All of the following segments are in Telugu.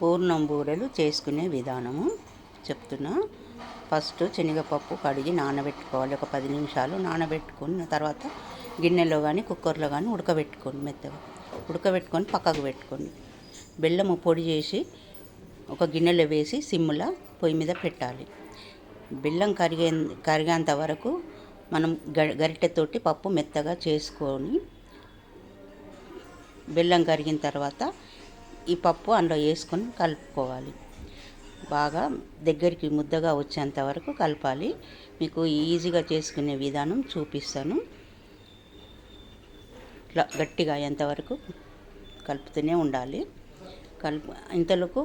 పూర్ణం బూరెలు చేసుకునే విధానము చెప్తున్నా. ఫస్ట్ శనగపప్పు కడిగి నానబెట్టుకోవాలి. ఒక పది నిమిషాలు నానబెట్టుకున్న తర్వాత గిన్నెలో కానీ కుక్కర్లో కానీ ఉడకబెట్టుకోండి మెత్తగా. ఉడకబెట్టుకొని పక్కకు పెట్టుకోండి. బెల్లము పొడి చేసి ఒక గిన్నెలో వేసి సిమ్ముల పొయ్యి మీద పెట్టాలి. బెల్లం కరిగే కరిగేంత వరకు మనం గ గరిటెతోటి పప్పు మెత్తగా చేసుకొని బెల్లం కరిగిన తర్వాత ఈ పప్పు అందులో వేసుకొని కలుపుకోవాలి. బాగా దగ్గరికి ముద్దగా వచ్చేంత వరకు కలపాలి. మీకు ఈజీగా చేసుకునే విధానం చూపిస్తాను. ఇట్లా గట్టిగా అయ్యేంతవరకు కలుపుతూనే ఉండాలి. కలుపు ఇంతలోకు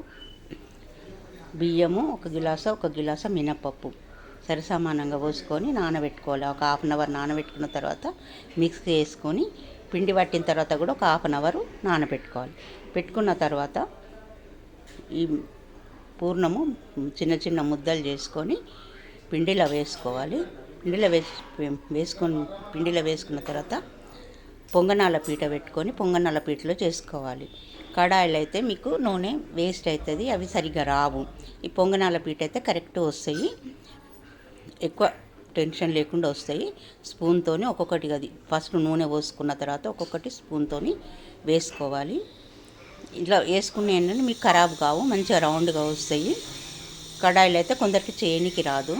బియ్యము ఒక గిలాస ఒక గిలాస మినపప్పు. సరిసమానంగా పోసుకొని నానబెట్టుకోవాలి. ఒక హాఫ్ అన్ అవర్ నానబెట్టుకున్న తర్వాత మిక్స్ చేసుకొని పిండి పట్టిన తర్వాత కూడా ఒక హాఫ్ అన్ అవర్ నానబెట్టుకోవాలి. పెట్టుకున్న తర్వాత ఈ పూర్ణము చిన్న చిన్న ముద్దలు చేసుకొని పిండిలో వేసుకోవాలి. పిండిలో వేసి వేసుకొని పిండిలో వేసుకున్న తర్వాత పొంగనాల పీట పెట్టుకొని పొంగనాల పీటలో చేసుకోవాలి. కడాయిలు అయితే మీకు నూనె వేస్ట్ అవుతుంది అవి సరిగ్గా రావు. ఈ పొంగనాల పీట అయితే కరెక్ట్ వస్తాయి. ఎక్కువ టెన్షన్ లేకుండా వస్తాయి. స్పూన్తోనే ఒక్కొక్కటి అది. ఫస్ట్ నూనె పోసుకున్న తర్వాత ఒక్కొక్కటి స్పూన్తోని వేసుకోవాలి. ఇట్లా వేసుకునే ఏంటంటే మీకు ఖరాబ్ కావు మంచిగా రౌండ్గా వస్తాయి. కడాయిలు అయితే కొందరికి చేయనికి రాదు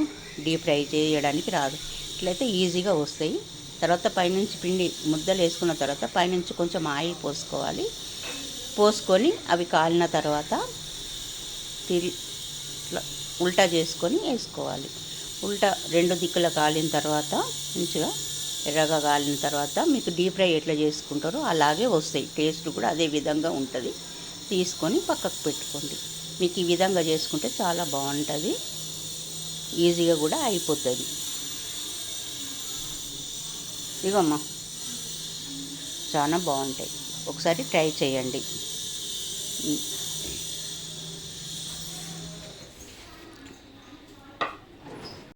డీప్ ఫ్రై చేయడానికి రాదు. ఇట్లయితే ఈజీగా వస్తాయి. తర్వాత పైనుంచి పిండి ముద్దలు వేసుకున్న తర్వాత పైనుంచి కొంచెం ఆయిల్ పోసుకోవాలి. పోసుకొని అవి కాలిన తర్వాత తిరి ఇట్లా ఉల్టా చేసుకొని వేసుకోవాలి. ఉల్టా రెండు దిక్కుల కాలిన తర్వాత మంచిగా ఎర్రగా కాలిన తర్వాత మీకు డీప్ ఫ్రై ఎట్లా చేసుకుంటారో అలాగే వస్తాయి. టేస్ట్ కూడా అదే విధంగా ఉంటుంది. తీసుకొని పక్కకు పెట్టుకోండి. మీకు ఈ విధంగా చేసుకుంటే చాలా బాగుంటుంది. ఈజీగా కూడా అయిపోతుంది. ఇగమ్మా చాలా బాగుంటాయి. ఒకసారి ట్రై చేయండి.